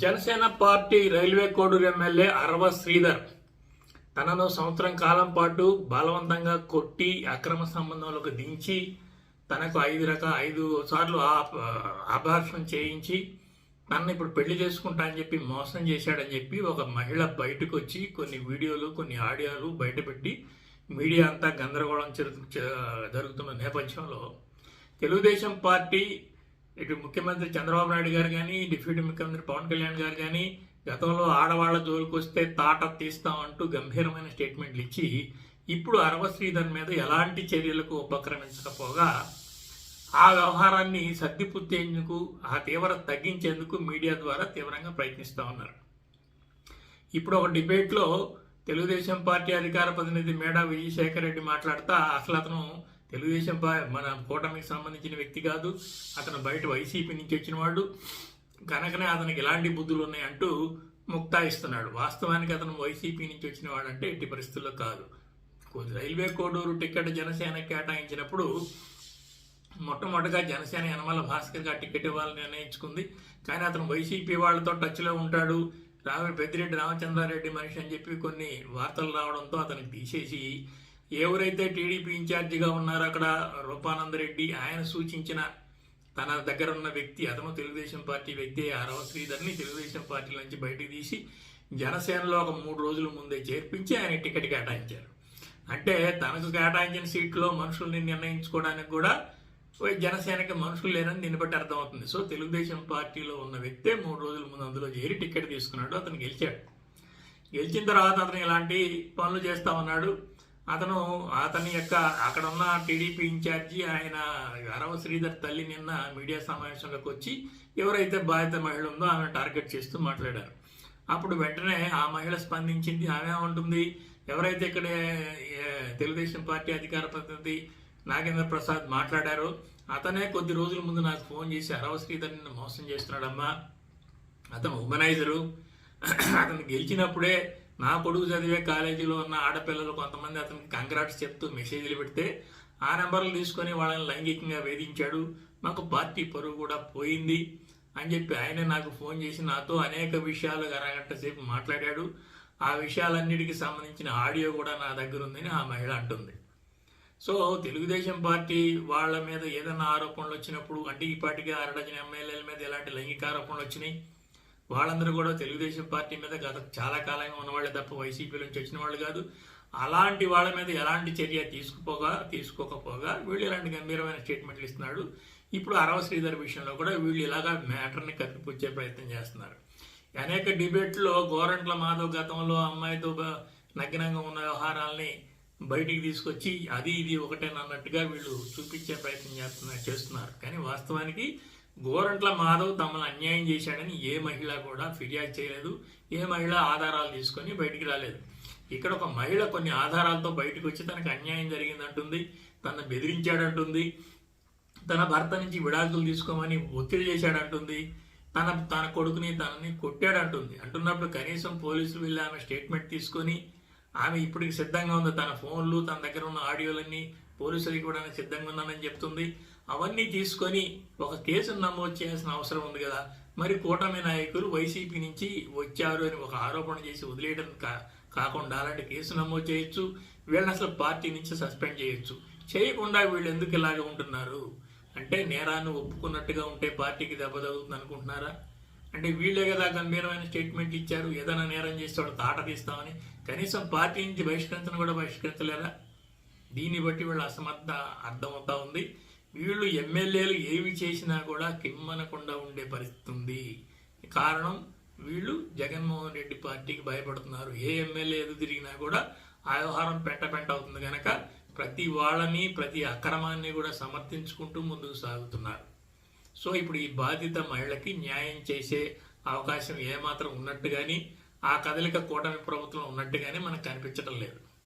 Janasena party railway Koduru MLA Arava Sridhar. తనను సంవత్సరం కాలం పాటు బలవంతంగా కొట్టి అక్రమ సంబంధంలోకి దించి తనకు ఐదు రకాల ఐదు సార్లు అభాషణం చేయించి నన్ను ఇప్పుడు పెళ్ళి చేసుకుంటా అని చెప్పి మోసం చేశాడని చెప్పి ఒక మహిళ బయటకు వచ్చి కొన్ని వీడియోలు కొన్ని ఆడియోలు బయటపెట్టి మీడియా అంతా గందరగోళం జరుగు జరుగుతున్న నేపథ్యంలో తెలుగుదేశం పార్టీ ఇటు ముఖ్యమంత్రి చంద్రబాబు నాయుడు గారు కానీ డిప్యూటీ ముఖ్యమంత్రి పవన్ కళ్యాణ్ గారు కానీ గతంలో ఆడవాళ్ళ జోలికి వస్తే తాట తీస్తామంటూ గంభీరమైన స్టేట్మెంట్లు ఇచ్చి ఇప్పుడు అరవ శ్రీధర్ మీద ఎలాంటి చర్యలకు ఉపక్రమించకపోగా ఆ వ్యవహారాన్ని సర్దిపుత్తేందుకు ఆ తీవ్రత తగ్గించేందుకు మీడియా ద్వారా తీవ్రంగా ప్రయత్నిస్తూ ఉన్నారు. ఇప్పుడు ఒక డిబేట్లో తెలుగుదేశం పార్టీ అధికార ప్రతినిధి మేడా విజయశేఖర్ రెడ్డి మాట్లాడుతా అసలు అతను తెలుగుదేశం మన కూటమికి సంబంధించిన వ్యక్తి కాదు. అతను బయట వైసీపీ నుంచి వచ్చిన వాడు. కనుకనే అతనికి ఎలాంటి బుద్ధులు ఉన్నాయి అంటూ ముక్తాయిస్తున్నాడు. వాస్తవానికి అతను వైసీపీ నుంచి వచ్చిన వాడంటే ఎట్టి పరిస్థితుల్లో కాదు. కొద్ది రైల్వే కోడూరు టికెట్ జనసేన కేటాయించినప్పుడు మొట్టమొదటిగా జనసేన యనమల భాస్కర్ గారు టికెట్ ఇవ్వాలని నిర్ణయించుకుంది. కానీ అతను వైసీపీ వాళ్ళతో టచ్లో ఉంటాడు. రామ పెద్దిరెడ్డి రామచంద్రారెడ్డి మనిషి అని చెప్పి కొన్ని వార్తలు రావడంతో అతనికి తీసేసి ఎవరైతే టీడీపీ ఇన్ఛార్జిగా ఉన్నారో అక్కడ రూపానందరెడ్డి ఆయన సూచించిన తన దగ్గర ఉన్న వ్యక్తి అతను తెలుగుదేశం పార్టీ వ్యక్తి ఆరవ శ్రీధర్ని తెలుగుదేశం పార్టీ నుంచి బయటకు తీసి జనసేనలో ఒక మూడు రోజుల ముందే చేర్పించి ఆయన టికెట్ కేటాయించారు. అంటే తనకు కేటాయించిన సీట్లో మనుషుల్ని నిర్ణయించుకోవడానికి కూడా జనసేనకి మనుషులు లేరని దీన్ని బట్టి అర్థమవుతుంది. సో తెలుగుదేశం పార్టీలో ఉన్న వ్యక్తే మూడు రోజుల ముందు అందులో చేరి టికెట్ తీసుకున్నాడు అతను గెలిచాడు. గెలిచిన తర్వాత అతను ఇలాంటి పనులు చేస్తా ఉన్నాడు. అతను అతని యొక్క అక్కడ ఉన్న టీడీపీ ఇన్ఛార్జి ఆయన అరవ శ్రీధర్ తల్లి నిన్న మీడియా సమావేశంలోకి వచ్చి ఎవరైతే బాధిత మహిళ ఉందో ఆమె టార్గెట్ చేస్తూ మాట్లాడారు. అప్పుడు వెంటనే ఆ మహిళ స్పందించింది ఆమె ఉంటుంది ఎవరైతే ఇక్కడ తెలుగుదేశం పార్టీ అధికార ప్రతినిధి నాగేంద్ర ప్రసాద్ మాట్లాడారో అతనే కొద్ది రోజుల ముందు నాకు ఫోన్ చేసి అరవ శ్రీధర్ నిన్ను మోసం చేస్తున్నాడమ్మా అతను ఉమెనైజరు అతను గెలిచినప్పుడే నా కొడుకు చదివే కాలేజీలో ఉన్న ఆడపిల్లలు కొంతమంది అతనికి కంగ్రాట్స్ చెప్తూ మెసేజ్లు పెడితే ఆ నెంబర్లు తీసుకొని వాళ్ళని లైంగికంగా వేధించాడు. మాకు పార్టీ పరువు కూడా పోయింది అని చెప్పి ఆయన నాకు ఫోన్ చేసి నాతో అనేక విషయాలు అరగంట సేపు మాట్లాడాడు. ఆ విషయాలన్నిటికీ సంబంధించిన ఆడియో కూడా నా దగ్గర ఉందని ఆ మహిళ అంటుంది. సో తెలుగుదేశం పార్టీ వాళ్ళ మీద ఏదైనా ఆరోపణలు వచ్చినప్పుడు అంటే ఈ పార్టీకి అరడజన ఎమ్మెల్యేల మీద ఎలాంటి లైంగిక ఆరోపణలు వచ్చినాయి? వాళ్ళందరూ కూడా తెలుగుదేశం పార్టీ మీద గత చాలా కాలంగా ఉన్నవాళ్ళే తప్ప వైసీపీ నుంచి వచ్చిన వాళ్ళు కాదు. అలాంటి వాళ్ళ మీద ఎలాంటి చర్య తీసుకుపోగా తీసుకోకపోగా వీళ్ళు ఇలాంటి గంభీరమైన స్టేట్మెంట్లు ఇస్తున్నాడు. ఇప్పుడు అరవ శ్రీధర్ విషయంలో కూడా వీళ్ళు ఇలాగా మ్యాటర్ని కప్పిపుచ్చే ప్రయత్నం చేస్తున్నారు. అనేక డిబేట్లో గోరంట్ల మాధవ్ గతంలో అమ్మాయితో నగ్నంగా ఉన్న వ్యవహారాల్ని బయటికి తీసుకొచ్చి అది ఇది ఒకటేనన్నట్టుగా వీళ్ళు చూపించే ప్రయత్నం చేస్తున్నారు చేస్తున్నారు. కానీ వాస్తవానికి గోరంట్ల మాధవ్ తమను అన్యాయం చేశాడని ఏ మహిళ కూడా ఫిర్యాదు చేయలేదు ఏ మహిళ ఆధారాలు తీసుకొని బయటికి రాలేదు. ఇక్కడ ఒక మహిళ కొన్ని ఆధారాలతో బయటకు వచ్చి తనకు అన్యాయం జరిగిందంటుంది తన బెదిరించాడంటుంది తన భర్త నుంచి విడాకులు తీసుకోమని ఒత్తిడి చేశాడంటుంది తన తన కొడుకుని తనని కొట్టాడంటుంది. అంటున్నప్పుడు కనీసం పోలీసులు వెళ్ళి ఆమె స్టేట్మెంట్ తీసుకొని ఆమె ఇప్పటికి సిద్ధంగా ఉంది తన ఫోన్లు తన దగ్గర ఉన్న ఆడియోలన్నీ పోలీసులు ఇవ్వడానికి సిద్ధంగా ఉన్నానని చెప్తుంది. అవన్నీ తీసుకొని ఒక కేసును నమోదు చేయాల్సిన అవసరం ఉంది కదా. మరి కూటమి నాయకులు వైసీపీ నుంచి వచ్చారు అని ఒక ఆరోపణ చేసి వదిలేయడం కా కాకుండా అలాంటి కేసు నమోదు చేయొచ్చు. వీళ్ళని అసలు పార్టీ నుంచి సస్పెండ్ చేయొచ్చు. చేయకుండా వీళ్ళు ఎందుకు ఇలాగ ఉంటున్నారు? అంటే నేరాన్ని ఒప్పుకున్నట్టుగా ఉంటే పార్టీకి దెబ్బ తగులుతుంది అనుకుంటున్నారా? అంటే వీళ్ళే కదా గంభీరమైన స్టేట్మెంట్ ఇచ్చారు. ఏదైనా నేరం చేస్తే వాడు తాట తీస్తామని కనీసం పార్టీ నుంచి బహిష్కరించడం కూడా బహిష్కరించలేరా దీన్ని బట్టి వీళ్ళ అసమర్థ అర్థమవుతా ఉంది. వీళ్ళు ఎమ్మెల్యేలు ఏవి చేసినా కూడా కిమ్మనకుండా ఉండే పరిస్థితి ఉంది. కారణం వీళ్ళు జగన్మోహన్ రెడ్డి పార్టీకి భయపడుతున్నారు. ఏ ఎమ్మెల్యే ఎదు తిరిగినా కూడా ఆ వ్యవహారం పెంట పెంట అవుతుంది కనుక ప్రతి వాళ్ళని ప్రతి అక్రమాన్ని కూడా సమర్థించుకుంటూ ముందుకు సాగుతున్నారు. సో ఇప్పుడు ఈ బాధిత మహిళకి న్యాయం చేసే అవకాశం ఏమాత్రం ఉన్నట్టుగాని ఆ కదలిక కూటమి ప్రభుత్వం ఉన్నట్టుగానే మనకు కనిపించడం లేదు.